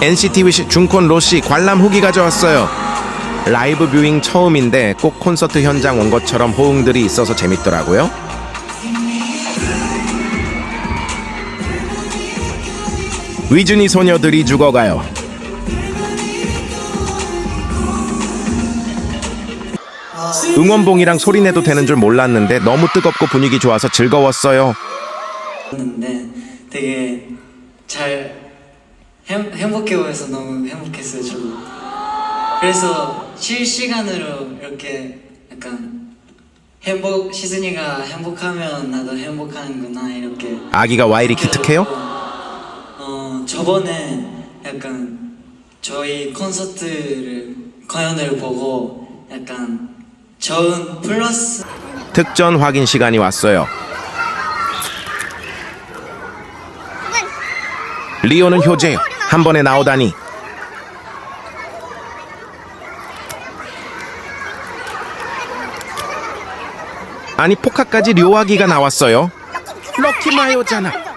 NCT 위시 중콘 로시 관람 후기 가져왔어요. 라이브 뷰잉 처음인데 꼭 콘서트 현장 온 것처럼 호응들이 있어서 재밌더라고요. 위즈니 소녀들이 죽어가요. 응원봉이랑 소리 내도 되는 줄 몰랐는데 너무 뜨겁고 분위기 좋아서 즐거웠어요. 했는데 되게 잘 행, 행복해 보여서 너무 행복했어요 저도 그래서 실시간으로 이렇게 약간 행복 시즌이가 행복하면 나도 행복하는구나 이렇게 아기가 와 이리 기특해요? 어 저번에 약간 저희 콘서트를 공연을 보고 약간 저은 플러스 특전 확인 시간이 왔어요. 리오는 효재 한 번에 나오다니 아니 포카까지 료아기가 나왔어요. 럭키 마요잖아.